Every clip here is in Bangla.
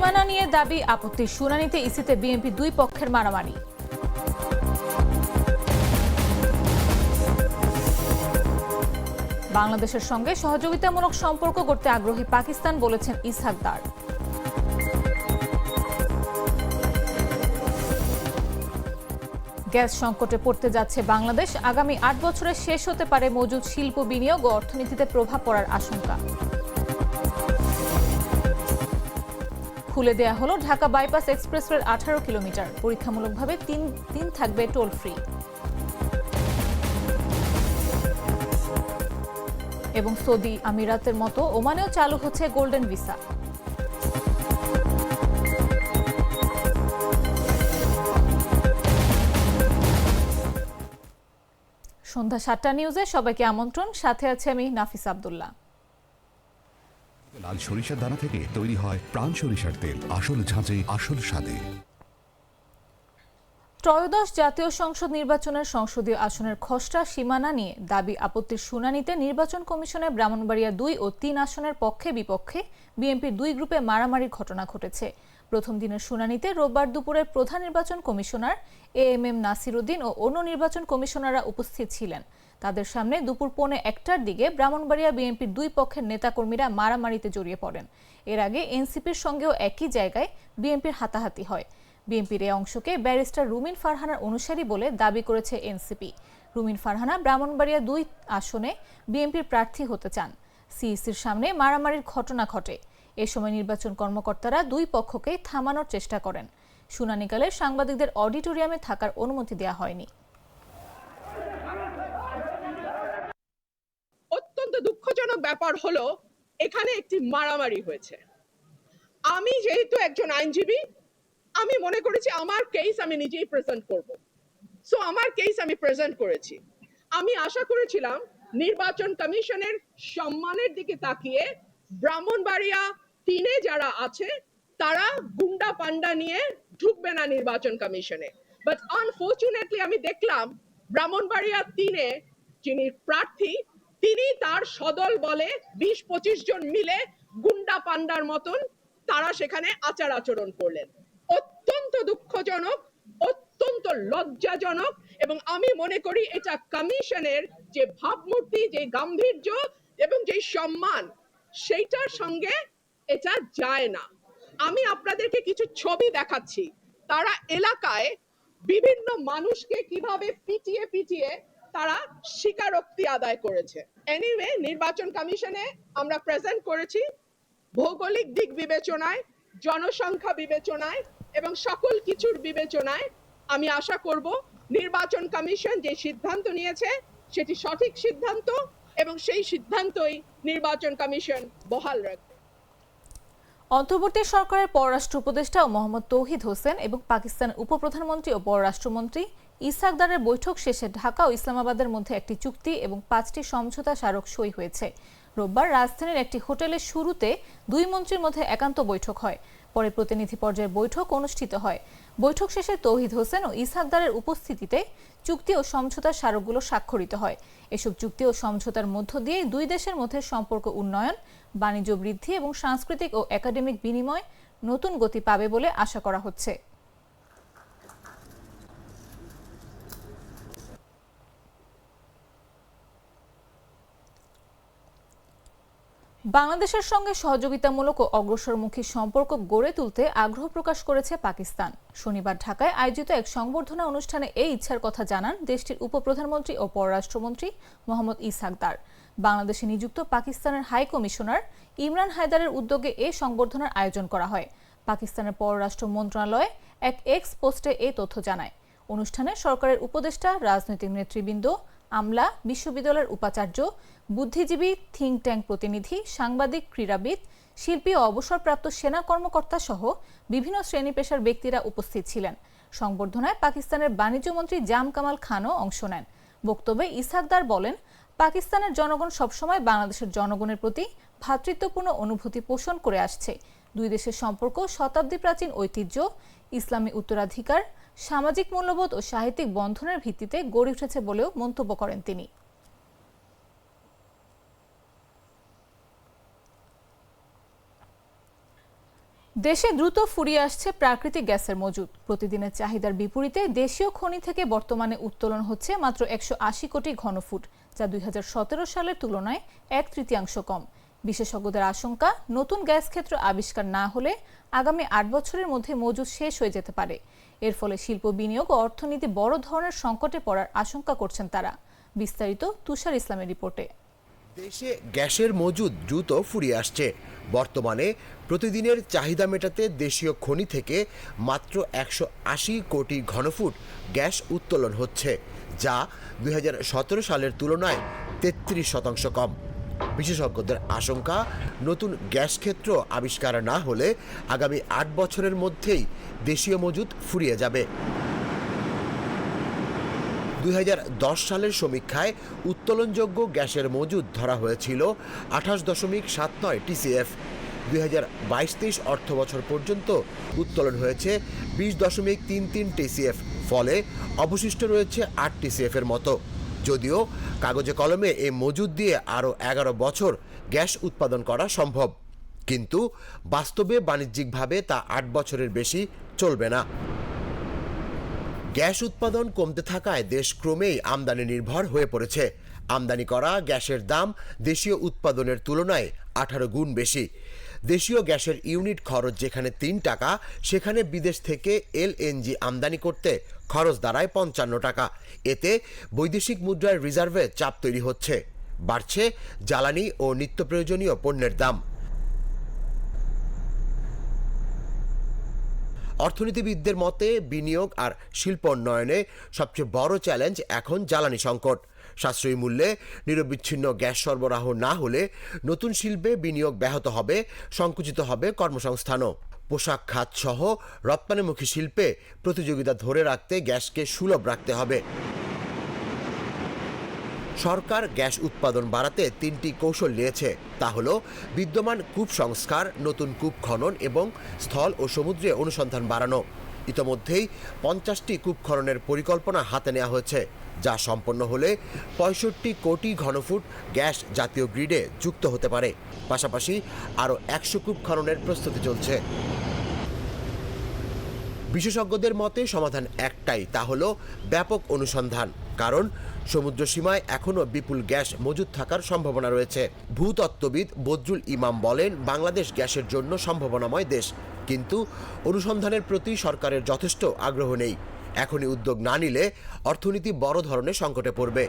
সীমানা নিয়ে দাবি আপত্তির শুনানিতে ইসিতে বিএনপি দুই পক্ষের মারামারি। বাংলাদেশের সঙ্গে সহযোগিতামূলক সম্পর্ক করতে আগ্রহী পাকিস্তান বলেছেন ইসহাক দার। গ্যাস সংকটে পড়তে যাচ্ছে বাংলাদেশ। আগামী আট বছরে শেষ হতে পারে মজুদ শিল্প বিনিয়োগ ও অর্থনীতিতে প্রভাব পড়ার আশঙ্কা। খুলে দেয়া হলো ঢাকা বাইপাস এক্সপ্রেসওয়ের আঠারো কিলোমিটার। পরীক্ষামূলকভাবে তিন দিন থাকবে টোল ফ্রি। এবং সৌদি আমিরাতের মতো ওমানেও চালু হচ্ছে গোল্ডেন ভিসা। সন্ধ্যা সাতটা নিউজে সবাইকে আমন্ত্রণ, সাথে আছে আমি নাফিস আব্দুল্লাহ। লাল সরিষার দানা থেকে তৈরি হয় প্রাণ সরিষার তেল। আসল ঝাঁঝে, আসল স্বাদে। ত্রয়োদশ জাতীয় সংসদ নির্বাচনের সংসদীয় আসনের খসড়া সীমানা নিয়ে দাবি আপত্তির শুনানিতে নির্বাচন কমিশনের ব্রাহ্মণবাড়িয়া দুই ও তিন আসনের পক্ষে বিপক্ষে বিএনপির দুই গ্রুপে মারামারির ঘটনা ঘটেছে। প্রথম দিনের শুনানিতে রোববার দুপুরে প্রধান নির্বাচন commissioner A M M Nasir Uddin ও অন্য নির্বাচন কমিশনাররা উপস্থিত ছিলেন। তাদের সামনে দুপুর পৌনে একটার দিকে ব্রাহ্মণবাড়িয়া বিএনপির দুই পক্ষের নেতাকর্মীরা মারামারিতে জড়িয়ে পড়েন। এর আগে এনসিপির সঙ্গেও একই জায়গায় বিএনপির হাতাহাতি হয়। বিএনপির এই অংশকে ব্যারিস্টার রুমিন ফারহানার অনুসারী বলে দাবি করেছে এনসিপি। রুমিন ফারহানা ব্রাহ্মণবাড়িয়া দুই আসনে বিএনপির প্রার্থী হতে চান। সিইসির সামনে মারামারির ঘটনা ঘটে। এ সময় নির্বাচন কর্মকর্তারা দুই পক্ষকেই থামানোর চেষ্টা করেন। শুনানিকালে সাংবাদিকদের অডিটোরিয়ামে থাকার অনুমতি দেওয়া হয়নি। অত্যন্ত দুঃখজনক ব্যাপার হলো, এখানে একটি মারামারি হয়েছে। আমি যেহেতু একজন আইনজীবী, আমি মনে করেছি আমার কেস আমি নিজেই প্রেজেন্ট করব। সো আমার কেস আমি প্রেজেন্ট করেছি। আমি আশা করেছিলাম নির্বাচন কমিশনের সম্মানের দিকে তাকিয়ে ব্রাহ্মণবাড়িয়া তিনে যারা আছে, তারা গুন্ডা পান্ডা নিয়ে ঢুকবে না নির্বাচন কমিশনে। বাট আনফর্চুনেটলি আমি দেখলাম ব্রাহ্মণবাড়িয়া তিনে যিনি প্রার্থী তিনি তার সদল বলে বিশ পঁচিশ জন মিলে গুন্ডা পান্ডার মতন তারা সেখানে আচার আচরণ করলেন। অত্যন্ত দুঃখজনক, অত্যন্ত লজ্জাজনক এবং আমি মনে করি এটা কমিশনের যে ভাবমূর্তি, যে গাম্ভীর্য এবং যে সম্মান, সেইটার সঙ্গে এটা যায় না। আমি আপনাদেরকে কিছু ছবি দেখাচ্ছি। তারা এলাকায় বিভিন্ন মানুষকে কীভাবে পিটিয়ে পিটিয়ে তারা স্বীকারোক্তি আদায় করেছে। এনিওয়ে নির্বাচন কমিশনে আমরা প্রেজেন্ট করেছি ভৌগোলিক দিক বিবেচনায়, জনসংখ্যা বিবেচনায় এবং সকল কিছুর বিবেচনায়। আমি আশা করব নির্বাচন কমিশন যে সিদ্ধান্ত নিয়েছে, সেটি সঠিক সিদ্ধান্ত এবং সেই সিদ্ধান্তই নির্বাচন কমিশন বহাল রাখবে। অন্তর্বর্তী সরকারের পররাষ্ট্র উপদেষ্টা ও মোহাম্মদ তৌহিদ হোসেন এবং পাকিস্তানের উপপ্রধানমন্ত্রী ও পররাষ্ট্রমন্ত্রী ইসাকদারের বৈঠক শেষে ঢাকা ও ইসলামাবাদের মধ্যে একটি চুক্তি এবং পাঁচটি সমঝোতা স্মারক সই হয়েছে। রোববার রাজধানীর একটি হোটেলের শুরুতে দুই মন্ত্রীর মধ্যে একান্ত বৈঠক হয়। পরে প্রতিনিধি পর্যায়ের বৈঠক অনুষ্ঠিত হয়। বৈঠক শেষে তৌহিদ হোসেন ও ইসহাকদারের উপস্থিতিতে চুক্তি ও সমঝোতা স্মারকগুলো স্বাক্ষরিত হয়। এসব চুক্তি ও সমঝোতার মধ্য দিয়ে দুই দেশের মধ্যে সম্পর্ক উন্নয়ন, বাণিজ্য বৃদ্ধি এবং সাংস্কৃতিক ও একাডেমিক বিনিময় নতুন গতি পাবে বলে আশা করা হচ্ছে। বাংলাদেশের সঙ্গে সহযোগিতামূলক ও অগ্রসরমুখী সম্পর্ক গড়ে তুলতে আগ্রহ প্রকাশ করেছে পাকিস্তান। শনিবার ঢাকায় আয়োজিত এক সংবর্ধনা অনুষ্ঠানে এই ইচ্ছার কথা জানান দেশটির উপপ্রধানমন্ত্রী ও পররাষ্ট্রমন্ত্রী মোহাম্মদ ইসাকদার বাংলাদেশে নিযুক্ত পাকিস্তানের হাই কমিশনার ইমরান হায়দারের উদ্যোগে এই সংবর্ধনার আয়োজন করা হয়। পাকিস্তানের পররাষ্ট্র মন্ত্রণালয় এক এক্স পোস্টে এই তথ্য জানায়। অনুষ্ঠানে সরকারের উপদেষ্টা, রাজনৈতিক নেতৃবৃন্দ আমলা, বিশ্ববিদ্যালয়ের উপাচার্য, বুদ্ধিজীবী, থিঙ্ক ট্যাঙ্ক প্রতিনিধি, সাংবাদিক, ক্রীড়াবিদ, শিল্পী ও অবসরপ্রাপ্ত সেনা কর্মকর্তা সহ বিভিন্ন শ্রেণি পেশার ব্যক্তিরা উপস্থিত ছিলেন। সংবর্ধনায় পাকিস্তানের বাণিজ্যমন্ত্রী জাম কামাল খানও অংশ নেন। বক্তব্যে ইসাকদার বলেন, পাকিস্তানের জনগণ সবসময় বাংলাদেশের জনগণের প্রতি ভ্রাতৃত্বপূর্ণ অনুভূতি পোষণ করে আসছে। দুই দেশের সম্পর্ক শতাব্দী প্রাচীন ঐতিহ্য, ইসলামী উত্তরাধিকার সামাজিক মূল্যবোধ ও সাহিত্যিক বন্ধনের ভিত্তিতে গড়ে উঠেছে বলেও মন্তব্য করেন তিনি। দেশে দ্রুত ফুরিয়ে আসছে প্রাকৃতিক গ্যাসের মজুদ। প্রতিদিনের চাহিদার বিপরীতে দেশীয় খনি থেকে বর্তমানে উত্তোলন হচ্ছে মাত্র একশো আশি কোটি ঘনফুট, যা দুই হাজার সতেরো সালের তুলনায় এক তৃতীয়াংশ কম। বিশেষজ্ঞদের আশঙ্কা, নতুন গ্যাস ক্ষেত্র আবিষ্কার না হলে আগামী আট বছরের মধ্যে মজুদ শেষ হয়ে যেতে পারে। এর ফলে শিল্প বিনিয়োগ ও অর্থনীতি বড় ধরনের সংকটে পড়ার আশঙ্কা করছেন তারা। বিস্তারিত তুষার ইসলামের রিপোর্টে। দেশে গ্যাসের মজুদ দ্রুত ফুরিয়ে আসছে। বর্তমানে প্রতিদিনের চাহিদা মেটাতে দেশীয় খনি থেকে মাত্র একশো আশি কোটি ঘনফুট গ্যাস উত্তোলন হচ্ছে, যা দু হাজার সতেরো সালের তুলনায় তেত্রিশ শতাংশ কম। বিশেষজ্ঞদের আশঙ্কা, নতুন গ্যাস ক্ষেত্র আবিষ্কার না হলে আগামী আট বছরের মধ্যেই দেশীয় মজুদ ফুরিয়ে যাবে। দুই হাজার দশ সালের সমীক্ষায় উত্তোলনযোগ্য গ্যাসের মজুদ ধরা হয়েছিল আঠাশ দশমিক সাত নয় টিসিএফ। দুই হাজার বাইশ তেইশ অর্থ বছর পর্যন্ত উত্তোলন হয়েছে বিশ দশমিক তিন তিন টিসিএফ, ফলে অবশিষ্ট রয়েছে আট টিসিএফ এর মতো। যদিও কাগজে কলমে এই মজুদ দিয়ে আরও এগারো বছর গ্যাস উৎপাদন করা সম্ভব। কিন্তু বাস্তবে বাণিজ্যিকভাবে তা আট বছরের বেশি চলবে না। গ্যাস উৎপাদন কমতে থাকায় দেশ ক্রমেই আমদানি নির্ভর হয়ে পড়েছে। আমদানি করা গ্যাসের দাম দেশীয় উৎপাদনের তুলনায় আঠারো গুণ বেশি। দেশীয় গ্যাসের ইউনিট খরচ যেখানে তিন টাকা, সেখানে বিদেশ থেকে এলএনজি আমদানি করতে খরচ দাঁড়ায় পঞ্চান্ন টাকা। এতে বৈদেশিক মুদ্রার রিজার্ভে চাপ তৈরি হচ্ছে। বাড়ছে জ্বালানি ও নিত্য প্রয়োজনীয় পণ্যের দাম। অর্থনীতিবিদদের মতে বিনিয়োগ আর শিল্পোন্নয়নে সবচেয়ে বড় চ্যালেঞ্জ এখন জ্বালানি সংকট। সাশ্রয়ী মূল্যে নিরবিচ্ছিন্ন গ্যাস সরবরাহ না হলে নতুন শিল্পে বিনিয়োগ ব্যাহত হবে, সংকুচিত হবে কর্মসংস্থানও। পোশাক, খাত সহ রপ্তানিমুখী শিল্পে প্রতিযোগিতা ধরে রাখতে গ্যাসকে সুলভ রাখতে হবে। সরকার গ্যাস উৎপাদন বাড়াতে তিনটি কৌশল নিয়েছে। তা হল বিদ্যমান কূপ সংস্কার, নতুন কূপ খনন এবং স্থল ও সমুদ্রে অনুসন্ধান বাড়ানো। ইতোমধ্যেই পঞ্চাশটি কূপ খননের পরিকল্পনা হাতে নেওয়া হয়েছে। যা সম্পন্ন হলে পঁয়ষট্টি কোটি ঘনফুট গ্যাস জাতীয় গ্রিডে যুক্ত হতে পারে। পাশাপাশি আরও একশো কূপ খননের প্রস্তুতি চলছে। বিশেষজ্ঞদের মতে সমাধান একটাই, তা হলো ব্যাপক অনুসন্ধান। কারণ সমুদ্র সীমায় এখনও বিপুল গ্যাস মজুদ থাকার সম্ভাবনা রয়েছে। ভূতত্ত্ববিদ বদরুল ইমাম বলেন, বাংলাদেশ গ্যাসের জন্য সম্ভাবনাময় দেশ। কিন্তু অনুসন্ধানের প্রতি সরকারের যথেষ্ট আগ্রহ নেই। এখনই উদ্যোগ না নিলে অর্থনীতি বড় ধরনের সংকটে পড়বে।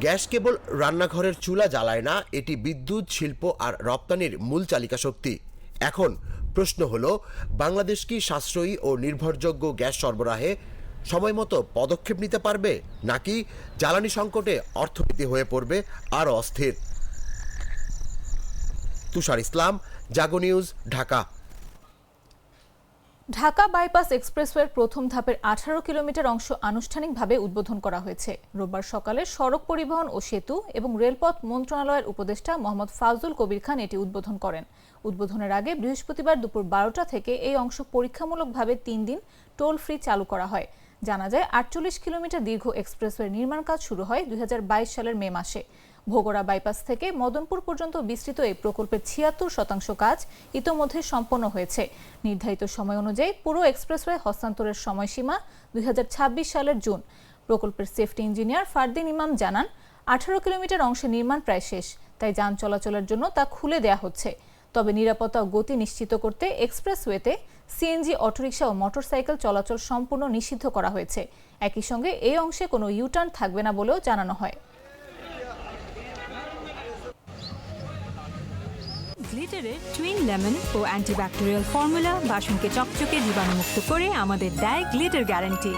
গ্যাস কেবল রান্নাঘরের চুলা জ্বালায় না, এটি বিদ্যুৎ, শিল্প আর রপ্তানির মূল চালিকা শক্তি। এখন প্রশ্ন হলো, বাংলাদেশ কি সাশ্রয়ী ও নির্ভরযোগ্য গ্যাস সরবরাহে সময়মতো পদক্ষেপ নিতে পারবে, নাকি জ্বালানি সংকটে অর্থনীতি হয়ে পড়বে আরও অস্থির? তুষার ইসলাম, জাগো নিউজ, ঢাকা। ঢাকা বাইপাস এক্সপ্রেসওয়ের প্রথম ধাপের আঠারো কিলোমিটার অংশ আনুষ্ঠানিকভাবে উদ্বোধন করা হয়েছে। রোববার সকালে সড়ক পরিবহন ও সেতু এবং রেলপথ মন্ত্রণালয়ের উপদেষ্টা মোহাম্মদ ফাজুল কবির খান এটি উদ্বোধন করেন। উদ্বোধনের আগে বৃহস্পতিবার দুপুর বারোটা থেকে এই অংশ পরীক্ষামূলকভাবে তিন দিন টোল ফ্রি চালু করা হয়। জানা যায়, আটচল্লিশ কিলোমিটার দীর্ঘ এক্সপ্রেসওয়ের নির্মাণ কাজ শুরু হয় দুই হাজার বাইশ সালের মে মাসে। ভোগড়া বাইপাস থেকে মদনপুর পর্যন্ত বিস্তৃত এই প্রকল্পের ছিয়াত্তর শতাংশ কাজ ইতোমধ্যে সম্পন্ন হয়েছে। নির্ধারিত সময় অনুযায়ী পুরো এক্সপ্রেসওয়ে হস্তান্তরের সময়সীমা দুই হাজার ছাব্বিশ সালের জুন। প্রকল্পের সেফটি ইঞ্জিনিয়ার ফারদিন ইমাম জানান, আঠারো কিলোমিটার অংশে নির্মাণ প্রায় শেষ, তাই যান চলাচলের জন্য তা খুলে দেয়া হচ্ছে। তবে নিরাপত্তা ও গতি নিশ্চিত করতে এক্সপ্রেসওয়েতে সিএনজি, অটোরিকশা ও মোটরসাইকেল চলাচল সম্পূর্ণ নিষিদ্ধ করা হয়েছে। একই সঙ্গে এই অংশে কোনো ইউটার্ন থাকবে না বলেও জানানো হয়। গ্লিটারের টুইন লেমন ও অ্যান্টিব্যাকটেরিয়াল ফর্মুলা বাসনকে চকচকে জীবাণুমুক্ত করে আমাদের দেয় গ্লিটার গ্যারান্টি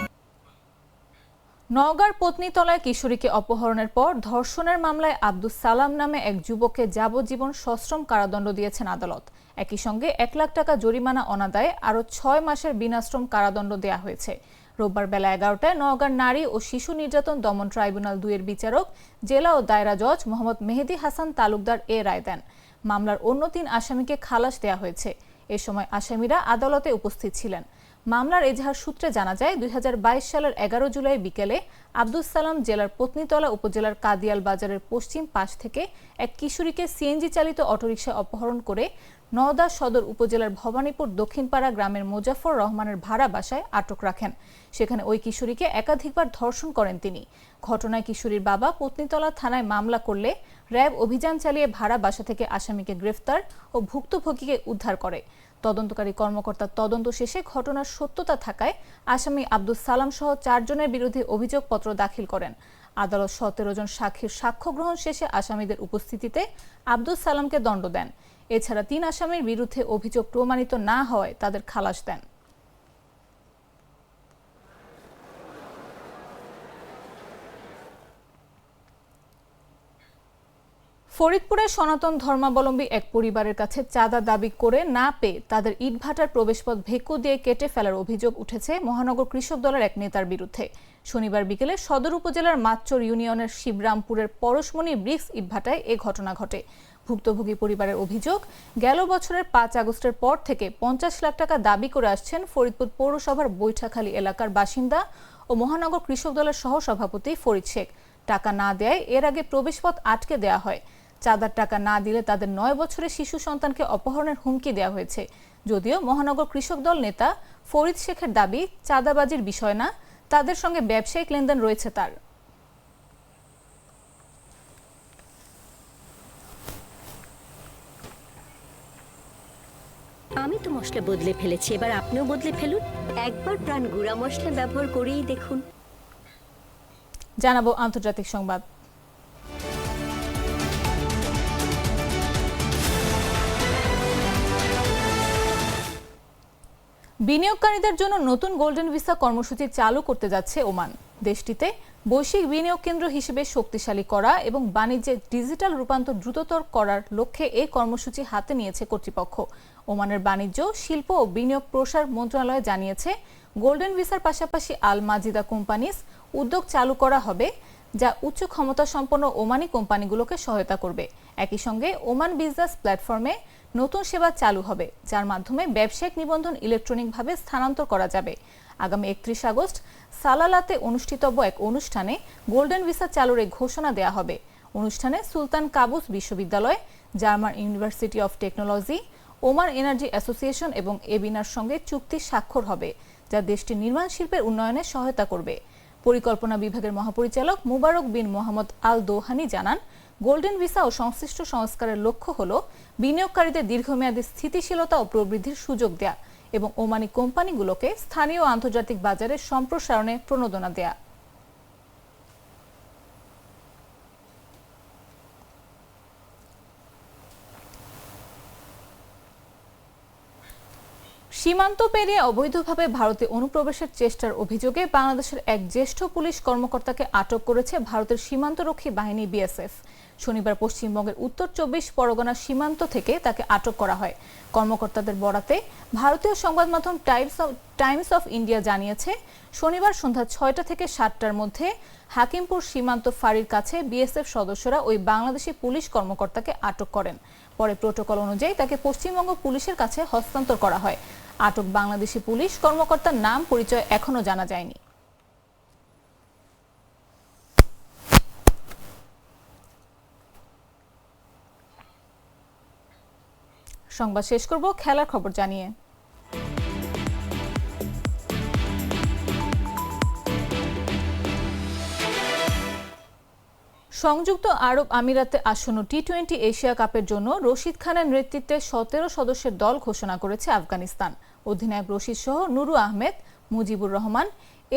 নওগাঁর পত্নীতলায় কিশোরীকে অপহরণের পর ধর্ষণের মামলায় আব্দুস সালাম নামে এক যুবককে যাবজ্জীবন সশ্রম কারাদণ্ড দিয়েছেন আদালত। একই সঙ্গে এক লাখ টাকা জরিমানা অনাদায়ে আরও ছয় মাসের বিনাশ্রম কারাদণ্ড দেয়া হয়েছে। রোববার বেলা এগারোটায় নওগাঁর নারী ও শিশু নির্যাতন দমন ট্রাইব্যুনাল দুইয়ের বিচারক, জেলা ও দায়রা জজ মোহাম্মদ মেহেদি হাসান তালুকদার এ রায় দেন। মামলার অন্য তিন আসামিকে খালাস দেয়া হয়েছে। এ সময় আসামিরা আদালতে উপস্থিত ছিলেন। মামলার এজাহার সূত্রে জানা যায়, দুই হাজার বাইশ সালের এগারো জুলাই বিকেলে আব্দুল সালাম জেলার পত্নীতলা উপজেলার কাদিয়াল বাজারের পশ্চিম পাশ থেকে এক কিশোরীকে সিএনজি চালিত অটোরিকশায় অপহরণ করে নওদা সদর উপজেলার ভবানীপুর দক্ষিণপাড়া গ্রামের মোজাফর রহমানের ভাড়া বাসায় আটক রাখেন। সেখানে ওই কিশোরীকে একাধিকবার ধর্ষণ করেন তিনি। ঘটনায় কিশোরীর বাবা পত্নীতলা থানায় মামলা করলে র্যাব অভিযান চালিয়ে ভাড়া বাসা থেকে আসামিকে গ্রেফতার ও ভুক্তভোগীকে উদ্ধার করে। তদন্তকারী কর্মকর্তার তদন্ত শেষে ঘটনার সত্যতা থাকায় আসামি আব্দুল সালাম সহ চারজনের বিরুদ্ধে অভিযোগপত্র দাখিল করেন। আদালত সতেরো জন সাক্ষীর সাক্ষ্য গ্রহণ শেষে আসামিদের উপস্থিতিতে আব্দুল সালামকে দণ্ড দেন। এছাড়া তিন আসামির বিরুদ্ধে অভিযোগ প্রমাণিত না হওয়ায় তাদের খালাস দেন। ফরিদপুরে সনাতন ধর্মাবলম্বী এক পরিবারের কাছে চাঁদা দাবি করে না পেয়ে তাদের ইটভাটার প্রবেশপথ ভেকু দিয়ে কেটে ফেলার অভিযোগ উঠেছে মহানগর কৃষক দলের এক নেতার বিরুদ্ধে। শনিবার বিকেলে সদর উপজেলার মাচ্চর ইউনিয়নের শিবরামপুরের পরশমণি ব্রিক্স ইটভাটায় এ ঘটনা ঘটে। ভুক্তভোগী পরিবারের অভিযোগ, গেল বছরের পাঁচ আগস্টের পর থেকে পঞ্চাশ লাখ টাকা দাবি করে আসছেন ফরিদপুর পৌরসভার বৈঠাখালী এলাকার বাসিন্দা ও মহানগর কৃষক দলের সহসভাপতি ফরিদ শেখ। টাকা না দেয়, এর আগে প্রবেশপথ আটকে দেওয়া হয়। চাঁদার টাকা না দিলে তাদের নয় বছরের শিশু সন্তানকে অপহরণের হুমকি দেওয়া হয়েছে। যদিও মহানগর কৃষক দল নেতা ফরিদ শেখের দাবি, চাঁদাবাজির বিষয় না, তাদের সঙ্গে ব্যবসায়িক লেনদেন রয়েছে তার। আমি তো মশলা বদলে ফেলেছি, এবার আপনিও বদলে ফেলুন। একবার প্রাণ গুঁড়া মশলা ব্যবহার করেই দেখুন। জানাব আন্তর্জাতিক সংবাদ। বিনিয়োগকারীদের জন্য নতুন গোল্ডেন ভিসা কর্মসূচি চালু করতে যাচ্ছে ওমান। দেশটিতে বৈশ্বিক বিনিয়োগ কেন্দ্র হিসেবে শক্তিশালী করা এবং বাণিজ্যে ডিজিটাল রূপান্তর দ্রুততর করার লক্ষ্যে এই কর্মসূচি হাতে নিয়েছে কর্তৃপক্ষ। ওমানের বাণিজ্য, শিল্প ও বিনিয়োগ প্রসার মন্ত্রণালয় জানিয়েছে, গোল্ডেন ভিসার পাশাপাশি আল মাজিদা কোম্পানিস উদ্যোগ চালু করা হবে, যা উচ্চ ক্ষমতা সম্পন্ন ওমানি কোম্পানিগুলোকে সহায়তা করবে। একই সঙ্গে ওমান বিজনেস প্ল্যাটফর্মে নতুন সেবা চালু হবে, যার মাধ্যমে ব্যবসায়িক নিবন্ধন ইলেকট্রনিকভাবে স্থানান্তর করা যাবে। আগামী একত্রিশ আগস্ট সালালাতে অনুষ্ঠিতব্য এক অনুষ্ঠানে গোল্ডেন ভিসা চালুর এই ঘোষণা দেওয়া হবে। অনুষ্ঠানে সুলতান কাবুস বিশ্ববিদ্যালয়, German university of technology Oman energy association এবং এবিনার সঙ্গে চুক্তি স্বাক্ষর হবে, যা দেশটির নির্মাণ শিল্পের উন্নয়নে সহায়তা করবে। পরিকল্পনা বিভাগের মহাপরিচালক মুবারক বিন মোহাম্মদ আল দোহানি জানান, গোল্ডেন ভিসা ও সংশ্লিষ্ট সংস্কারের লক্ষ্য হল বিনিয়োগকারীদের দীর্ঘমেয়াদী স্থিতিশীলতা ও প্রবৃদ্ধির সুযোগ দেয়া এবং ওমানি কোম্পানিগুলোকে স্থানীয় আন্তর্জাতিক বাজারে সম্প্রসারণে প্রণোদনা দেয়া। সীমান্ত পেরিয়ে অবৈধভাবে ভারতে অনুপ্রবেশের চেষ্টার অভিযোগে বাংলাদেশের এক জ্যেষ্ঠ পুলিশ কর্মকর্তাকে আটক করেছে ভারতের সীমান্তরক্ষী বাহিনী বিএসএফ। শনিবার পশ্চিমবঙ্গের উত্তর চব্বিশ পরগনার সীমান্ত থেকে তাকে আটক করা হয়। কর্মকর্তাদের বরাতে ভারতীয় সংবাদ মাধ্যম Times of Times of India জানিয়েছে, শনিবার সন্ধ্যা ছয়টা থেকে সাতটার মধ্যে হাকিমপুর সীমান্ত ফাঁড়ির কাছে বিএসএফ সদস্যরা ওই বাংলাদেশি পুলিশ কর্মকর্তাকে আটক করেন। পরে প্রোটোকল অনুযায়ী তাকে পশ্চিমবঙ্গ পুলিশের কাছে হস্তান্তর করা হয়। আটক বাংলাদেশি পুলিশ কর্মকর্তার নাম পরিচয় এখনও জানা যায়নি। সংবাদ শেষ করব, খেলার খবর জানিয়ে। সংযুক্ত আরব আমিরাতে আসন্ন টি টোয়েন্টি এশিয়া কাপের জন্য রশিদ খানের নেতৃত্বে সতেরো সদস্যের দল ঘোষণা করেছে আফগানিস্তান। অধিনায়ক রশিদ সহ নুরু আহমেদ, মুজিবুর রহমান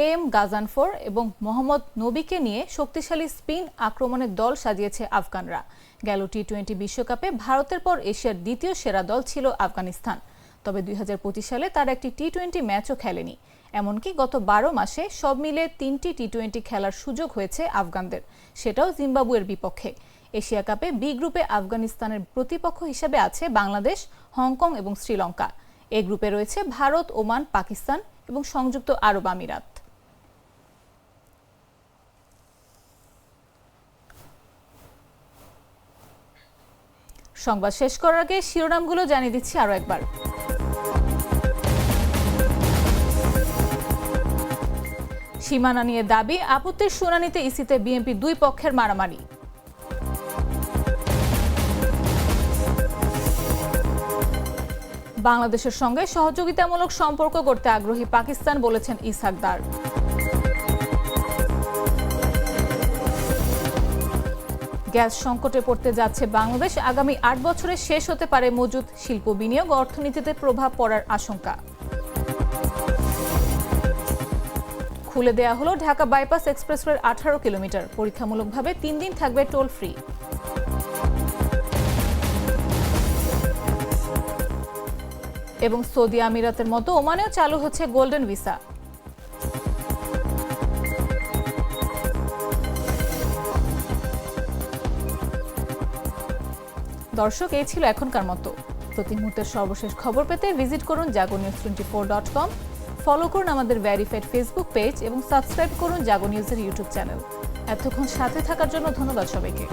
এ এম গাজানফর এবং মোহাম্মদ নবীকে নিয়ে শক্তিশালী স্পিন আক্রমণের দল সাজিয়েছে আফগানরা। গেল টি টোয়েন্টি বিশ্বকাপে ভারতের পর এশিয়ার দ্বিতীয় সেরা দল ছিল আফগানিস্তান। তবে দুই হাজার পঁচিশ সালে তারা একটি টি টোয়েন্টি ম্যাচও খেলেনি। এমনকি গত বারো মাসে সব মিলে তিনটি টি টোয়েন্টি খেলার সুযোগ হয়েছে আফগানদের। সেটাও জিম্বাবুয়ের বিপক্ষে। এশিয়া কাপে বি গ্রুপে আফগানিস্তানের প্রতিপক্ষ হিসেবে আছে বাংলাদেশ, হংকং এবং শ্রীলঙ্কা। এ গ্রুপে রয়েছে ভারত, ওমান, পাকিস্তান এবং সংযুক্ত আরব আমিরাত। সংবাদ শেষ করার আগে শিরোনামগুলো জানিয়ে দিচ্ছি আরও একবার। সীমানা নিয়ে দাবি, আপত্তির শুনানিতে ইসিতে বিএনপি দুই পক্ষের মারামারি। বাংলাদেশের সঙ্গে সহযোগিতামূলক সম্পর্ক করতে আগ্রহী পাকিস্তান বলেছেন ইসাকদার। গ্যাস সংকটে পড়তে যাচ্ছে বাংলাদেশ। আগামী আট বছরে শেষ হতে পারে মজুদ শিল্প বিনিয়োগ। অর্থনীতিতে প্রভাব পড়ার আশঙ্কা। খুলে দেয়া হলো ঢাকা বাইপাস এক্সপ্রেসওয়ের আঠারো কিলোমিটার। পরীক্ষামূলকভাবে তিন দিন থাকবে টোল ফ্রি। এবং সৌদি আমিরাতের মতো ওমানেও চালু হচ্ছে গোল্ডেন ভিসা। দর্শক, এই ছিল এখনকার মতো। প্রতি মুহূর্তের সর্বশেষ খবর পেতে ভিজিট করুন Jago news twenty four dot com. Follow করুন আমাদের ভ্যারিফাইড ফেসবুক পেজ এবং সাবস্ক্রাইব করুন জাগো নিউজের ইউটিউব চ্যানেল। এতক্ষণ সাথে থাকার জন্য ধন্যবাদ সবাইকে।